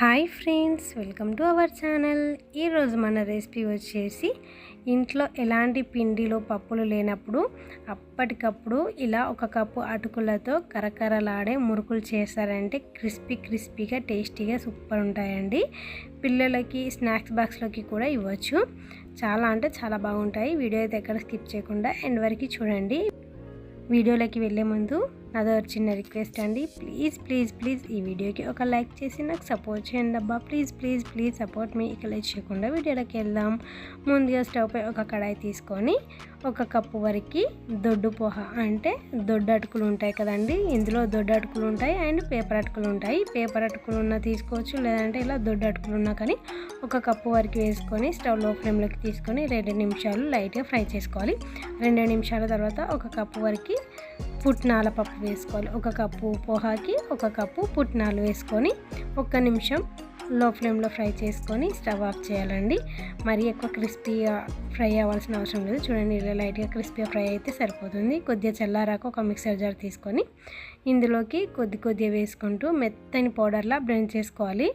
Hi friends welcome to our channel. ఈరోజు మన recipe వచ్చేసి ఇంట్లో ఎలాంటి పిండిలో పప్పులు లేనప్పుడు అప్పటికప్పుడు ఇలా ఒక కప్పు అటుకులతో కరకరలాడే మురుకులు చేస్తారంటే క్రిస్పీ క్రిస్పీగా టేస్టీగా సూపర్ ఉంటాయండి. పిల్లలకి స్నాక్స్ బాక్స్లోకి కూడా ఇవ్వచ్చు. చాలా అంటే చాలా బాగుంటాయి. వీడియో అయితే ఎక్కడ స్కిప్ చేయకుండా ఎండ్ వరకు చూడండి. వీడియోలోకి వెళ్ళే ముందు అదో చిన్న రిక్వెస్ట్ అండి. ప్లీజ్ ప్లీజ్ ప్లీజ్ ఈ వీడియోకి ఒక లైక్ చేసి నాకు సపోర్ట్ చేయండి అబ్బా. Please please please support me. ఇక లైక్ చేయకుండా వీడియోలోకి వెళ్దాం. ముందుగా స్టవ్పై ఒక కడాయి తీసుకొని ఒక కప్పు వరకు దొడ్డు పోహ అంటే దొడ్డు అటుకులు ఉంటాయి కదండి. ఇందులో దొడ్డు అటుకులు ఉంటాయి అండ్ పేపర్ అటుకులు ఉంటాయి. పేపర్ అటుకులు ఉన్న తీసుకోవచ్చు లేదంటే ఇలా దొడ్డు అటుకులు ఉన్నా కానీ ఒక కప్పు వరకు వేసుకొని స్టవ్లో ఫ్లేమ్లోకి తీసుకొని రెండు నిమిషాలు లైట్గా ఫ్రై చేసుకోవాలి. రెండు నిమిషాల తర్వాత ఒక కప్పు వరకు పుట్నాల పప్పు వేసుకోవాలి. ఒక కప్పు పోహాకి ఒక కప్పు పుట్నాలు వేసుకొని ఒక్క నిమిషం లో ఫ్లేమ్లో ఫ్రై చేసుకొని స్టవ్ ఆఫ్ చేయాలండి. మరి ఎక్కువ క్రిస్పీగా ఫ్రై అవ్వాల్సిన అవసరం లేదు. చూడండి ఇలా లైట్గా క్రిస్పీగా ఫ్రై అయితే సరిపోతుంది. కొద్దిగా చల్లారాక ఒక మిక్సర్ జార్ తీసుకొని ఇందులోకి కొద్ది కొద్దిగా వేసుకుంటూ మెత్తని పౌడర్లా బ్లెండ్ చేసుకోవాలి.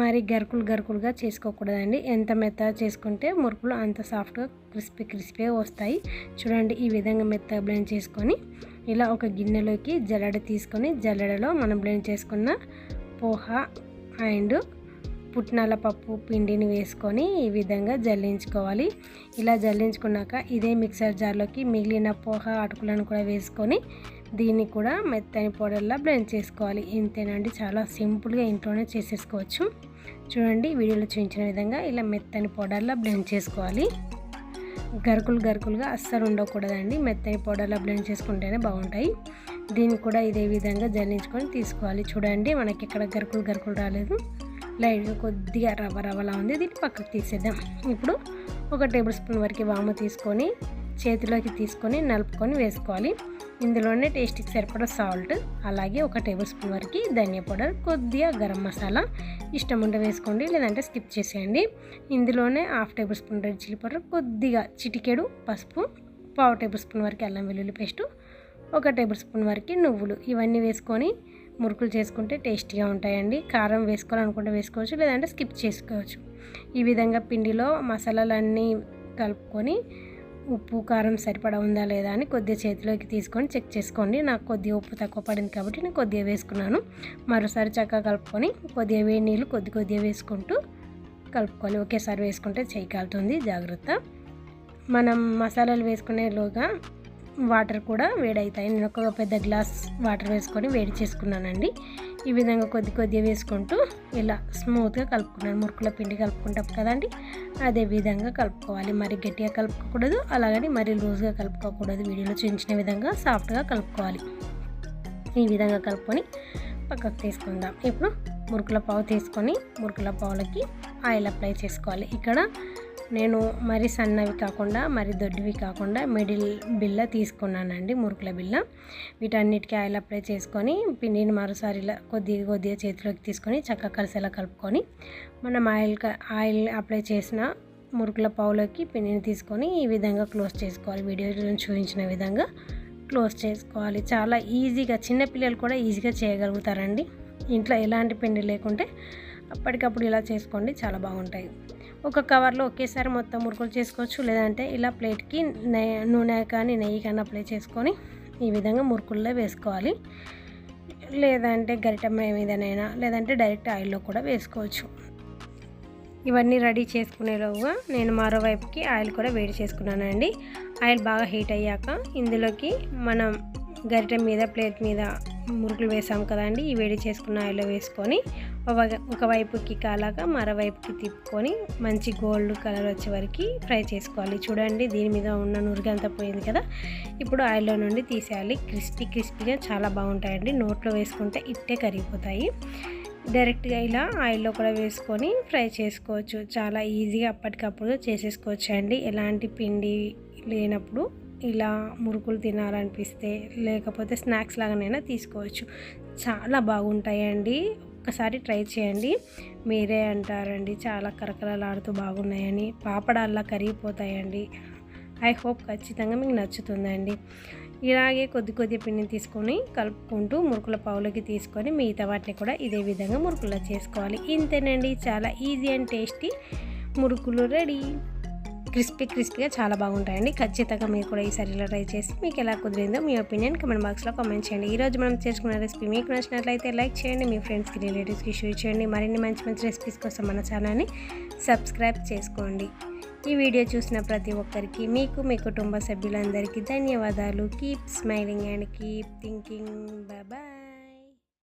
మరి గరుకులు గరుకులుగా చేసుకోకూడదండి. ఎంత మెత్తగా చేసుకుంటే మురుకులు అంత సాఫ్ట్గా క్రిస్పీ క్రిస్పీగా వస్తాయి. చూడండి ఈ విధంగా మెత్తగా బ్లెండ్ చేసుకొని ఇలా ఒక గిన్నెలోకి జల్లెడ తీసుకొని జల్లెడలో మనం బ్లెండ్ చేసుకున్న పోహ అండ్ పుట్నాల పప్పు పిండిని వేసుకొని ఈ విధంగా జల్లించుకోవాలి. ఇలా జల్లించుకున్నాక ఇదే మిక్సర్ జార్లోకి మిగిలిన పోహ అటుకులను కూడా వేసుకొని దీన్ని కూడా మెత్తని పౌడర్లా బ్లెండ్ చేసుకోవాలి. ఇంతేనండి చాలా సింపుల్గా ఇంట్లోనే చేసేసుకోవచ్చు. చూడండి వీడియోలో చూపించిన విధంగా ఇలా మెత్తని పౌడర్లా బ్లెండ్ చేసుకోవాలి. గరుకులు గరుకులుగా అస్సలు ఉండకూడదండి. మెత్తని పౌడర్లా బ్లెండ్ చేసుకుంటేనే బాగుంటాయి. దీన్ని కూడా ఇదే విధంగా జల్లించుకొని తీసుకోవాలి. చూడండి మనకి ఇక్కడ గరుకులు గరుకులు రాలేదు. లైట్గా కొద్దిగా రవ్వ రవ్వలా ఉంది. దీన్ని పక్కకు తీసేద్దాం. ఇప్పుడు ఒక టేబుల్ స్పూన్ వరకు వాము తీసుకొని చేతిలోకి తీసుకొని నలుపుకొని వేసుకోవాలి. ఇందులోనే టేస్ట్కి సరిపడా సాల్ట్ అలాగే ఒక టేబుల్ స్పూన్ వరకు ధనియా పౌడర్ కొద్దిగా గరం మసాలా. ఇష్టం ఉంటే వేసుకోండి లేదంటే స్కిప్ చేసేయండి. ఇందులోనే half tablespoon red chilli powder కొద్దిగా చిటికెడు పసుపు పావు టేబుల్ స్పూన్ వరకు అల్లం వెల్లుల్లి పేస్టు ఒక టేబుల్ స్పూన్ వరకు నువ్వులు. ఇవన్నీ వేసుకొని మురుకులు చేసుకుంటే టేస్టీగా ఉంటాయండి. కారం వేసుకోవాలనుకుంటే వేసుకోవచ్చు లేదంటే స్కిప్ చేసుకోవచ్చు. ఈ విధంగా పిండిలో మసాలాలన్నీ కలుపుకొని ఉప్పు కారం సరిపడా ఉందా లేదా అని కొద్దిగా చేతిలోకి తీసుకొని చెక్ చేసుకోండి. నాకు కొద్దిగా ఉప్పు తక్కువ పడింది కాబట్టి నేను కొద్దిగా వేసుకున్నాను. మరోసారి చక్కగా కలుపుకొని కొద్దిగా వేడి నీళ్ళు కొద్ది కొద్దిగా వేసుకుంటూ కలుపుకోవాలి ఒకేసారి వేసుకుంటే చేయి కాలుతుంది. జాగ్రత్త. మనం మసాలాలు వేసుకునేలోగా వాటర్ కూడా వేడవుతాయి నేను ఒక పెద్ద గ్లాస్ వాటర్ వేసుకొని వేడి చేసుకున్నానండి. ఈ విధంగా కొద్ది కొద్దిగా వేసుకుంటూ ఇలా స్మూత్గా కలుపుకున్నాను. మురుకుల పిండి కలుపుకుంటాం కదండి. అదే విధంగా కలుపుకోవాలి. మరి గట్టిగా కలుపుకోకూడదు అలాగని మరి లూజ్గా కలుపుకోకూడదు. వీడియోలో చూపించిన విధంగా సాఫ్ట్గా కలుపుకోవాలి. ఈ విధంగా కలుపుకొని పక్కకు తీసుకుందాం. ఇప్పుడు మురుకుల పావు తీసుకొని మురుకుల పావులకి ఆయిల్ అప్లై చేసుకోవాలి. ఇక్కడ నేను మరి సన్నవి కాకుండా మరి దొడ్డివి కాకుండా మిడిల్ బిల్ల తీసుకున్నానండి మురుకుల బిల్ల. వీటన్నిటికీ ఆయిల్ అప్లై చేసుకొని పిండిని మరోసారి ఇలా కొద్దిగా కొద్దిగా చేతిలోకి తీసుకొని చక్కగా కలిసేలా కలుపుకొని మనం ఆయిల్ ఆయిల్ అప్లై చేసిన మురుకుల పావులోకి పిండిని తీసుకొని ఈ విధంగా క్లోజ్ చేసుకోవాలి. వీడియోలో చూపించిన విధంగా క్లోజ్ చేసుకోవాలి. చాలా ఈజీగా చిన్నపిల్లలు కూడా ఈజీగా చేయగలుగుతారండి. ఇంట్లో ఎలాంటి పిండి లేకుంటే అప్పటికప్పుడు ఇలా చేసుకోండి చాలా బాగుంటాయి. ఒక కవర్లో ఒకేసారి మొత్తం మురుకులు చేసుకోవచ్చు లేదంటే ఇలా ప్లేట్కి నూనె కానీ నెయ్యి కానీ అప్లై చేసుకొని ఈ విధంగా మురుకుల్లో వేసుకోవాలి. లేదంటే గరిట మీదనైనా లేదంటే డైరెక్ట్ ఆయిల్లో కూడా వేసుకోవచ్చు. ఇవన్నీ రెడీ చేసుకునేలోగా నేను మరోవైపుకి ఆయిల్ కూడా వేడి చేసుకున్నానండి. ఆయిల్ బాగా హీట్ అయ్యాక ఇందులోకి మనం గరిటె మీద ప్లేట్ మీద మురుకులు వేసాం కదండి ఈ వేడి చేసుకున్న ఆయిల్లో వేసుకొని ఒకవైపుకి కాలాక మరోవైపుకి తిప్పుకొని మంచి గోల్డ్ కలర్ వచ్చే వరకు ఫ్రై చేసుకోవాలి. చూడండి దీని మీద ఉన్న నురుగంతా పోయింది కదా? ఇప్పుడు ఆయిల్లో నుండి తీసేయాలి. క్రిస్పీ క్రిస్పీగా చాలా బాగుంటాయండి. నోట్లో వేసుకుంటే ఇట్టే కరిగిపోతాయి. డైరెక్ట్గా ఇలా ఆయిల్లో కూడా వేసుకొని ఫ్రై చేసుకోవచ్చు. చాలా ఈజీగా అప్పటికప్పుడు చేసేసుకోవచ్చు అండి ఎలాంటి పిండి లేనప్పుడు ఇలా మురుకులు తినాలనిపిస్తే లేకపోతే స్నాక్స్ లాగానైనా తీసుకోవచ్చు. చాలా బాగుంటాయండి. ఒక్కసారి ట్రై చేయండి. మీరే అంటారండి చాలా కరకరలాడుతూ బాగున్నాయని. పాపడాల్లా కరిగిపోతాయండి. ఐ హోప్ ఖచ్చితంగా మీకు నచ్చుతుందండి. ఇలాగే కొద్ది కొద్ది పిండిని తీసుకొని కలుపుకుంటూ మురుకుల పావులకి తీసుకొని మిగతా వాటిని కూడా ఇదే విధంగా మురుకులా చేసుకోవాలి. ఇంతేనండి చాలా ఈజీ అండ్ టేస్టీ మురుకులు రెడీ. క్రిస్పీ క్రిస్పీగా చాలా బాగుంటాయండి. ఖచ్చితంగా మీరు కూడా ఈసారి ఇలా ట్రై చేసి మీకు ఎలా కుదిరిందో మీ ఒపీనియన్ కమెంట్ బాక్స్లో కామెంట్ చేయండి. ఈరోజు మనం చేసుకున్న రెసిపీ మీకు నచ్చినట్లయితే లైక్ చేయండి మీ ఫ్రెండ్స్కి రిలేటివ్స్కి షేర్ చేయండి. మరిన్ని మంచి మంచి రెసిపీస్ కోసం మన ఛానల్ని సబ్స్క్రైబ్ చేసుకోండి. ఈ వీడియో చూసిన ప్రతి ఒక్కరికి మీకు మీ కుటుంబ సభ్యులందరికీ ధన్యవాదాలు. Keep smiling and keep thinking bye